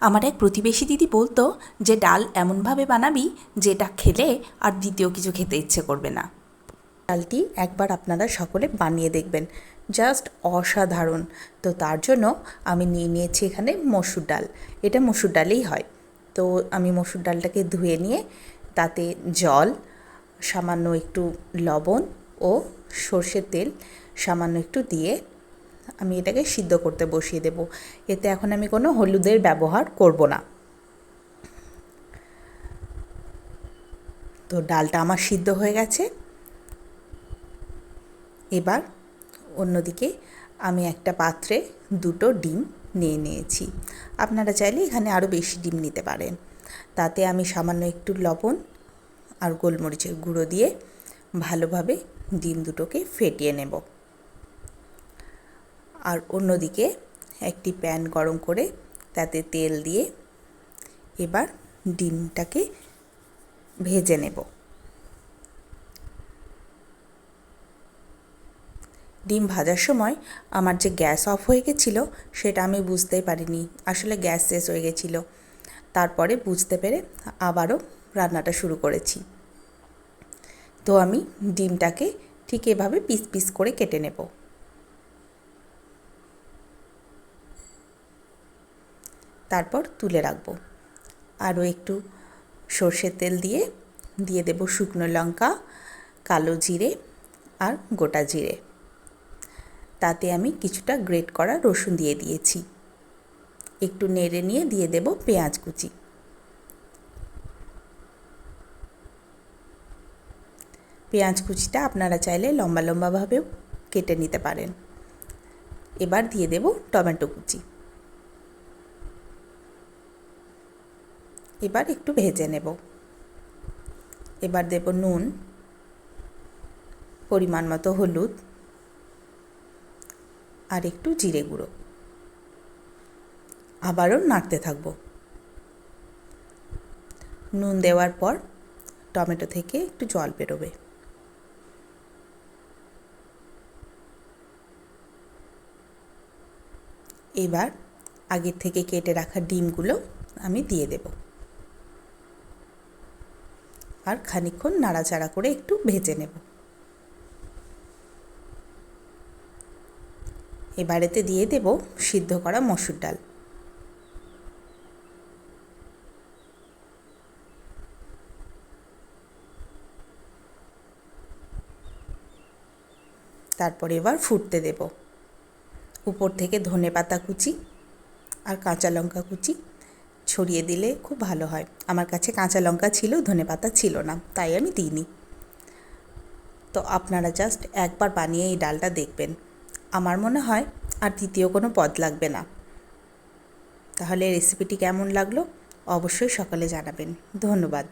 আমার এক প্রতিবেশী দিদি বলতো যে, ডাল এমনভাবে বানাবি যেটা খেলে আর দ্বিতীয় কিছু খেতে ইচ্ছে করবে না। ডালটি একবার আপনারা সকলে বানিয়ে দেখবেন। জাস্ট অসাধারণ। তো তার জন্য আমি নিয়ে নিয়েছি এখানে মসুর ডাল। এটা মসুর ডালেই হয়। তো আমি মসুর ডালটাকে ধুয়ে নিয়ে তাতে জল, সামান্য একটু লবণ ও সর্ষের তেল, সামান্য একটু দিয়ে আমি এটাকে সিদ্ধ করতে বসিয়ে দেব। এতে এখন আমি কোনো হলুদের ব্যবহার করব না। তো ডালটা আমার সিদ্ধ হয়ে গেছে। এবার অন্যদিকে আমি একটা পাত্রে দুটো ডিম নিয়ে নিয়েছি। আপনারা চাইলে এখানে আরও বেশি ডিম নিতে পারেন। তাতে আমি সামান্য একটু লবণ আর গোলমরিচের গুঁড়ো দিয়ে ভালোভাবে ডিম দুটোকে ফেটিয়ে নেব। আর অন্যদিকে একটি প্যান গরম করে তাতে তেল দিয়ে এবার ডিমটাকে ভেজে নেব। ডিম ভাজার সময় আমার যে গ্যাস অফ হয়ে গেছিল সেটা আমি বুঝতেই পারিনি। আসলে গ্যাস শেষ হয়ে গেছিল। তারপরে বুঝতে পেরে আবারও রান্নাটা শুরু করেছি। তো আমি ডিমটাকে ঠিক এভাবে পিস পিস করে কেটে নেব। তারপর তুলে রাখব। আরও একটু সর্ষের তেল দিয়ে দিয়ে দেব শুকনো লঙ্কা, কালো জিরে আর গোটা জিরে। তাতে আমি কিছুটা গ্রেট করা রসুন দিয়ে দিয়েছি। একটু নেড়ে নিয়ে দিয়ে দেব পেঁয়াজ কুচি। পেঁয়াজ কুচিটা আপনারা চাইলে লম্বা লম্বাভাবেও কেটে নিতে পারেন। এবার দিয়ে দেব টমেটো কুচি। এবার একটু ভেজে নেব। এবার দেব নুন, পরিমাণ মতো হলুদ আর একটু জিরে গুঁড়ো। আবারও নাড়তে থাকব। নুন দেওয়ার পর টমেটো থেকে একটু জল বেরোবে। এবার আগের থেকে কেটে রাখা ডিমগুলো আমি দিয়ে দেব। আর খানিক্ষণ নাড়াচাড়া করে একটু ভেজে নেব। এবারেতে দিয়ে দেব সিদ্ধ করা মসুর ডাল। তারপরে এবার ফুটতে দেব। উপর থেকে ধনে পাতা কুচি আর কাঁচা লঙ্কা কুচি ছড়িয়ে দিলে খুব ভালো হয়। আমার কাছে কাঁচা লঙ্কা ছিল, ধনে পাতা ছিল না, তাই আমি দিইনি। তো আপনারা জাস্ট একবার বানিয়ে এই ডালটা দেখবেন। আমার মনে হয় আর দ্বিতীয় কোনো পদ লাগবে না। তাহলে রেসিপিটি কেমন লাগল? অবশ্যই সকালে জানাবেন। ধন্যবাদ।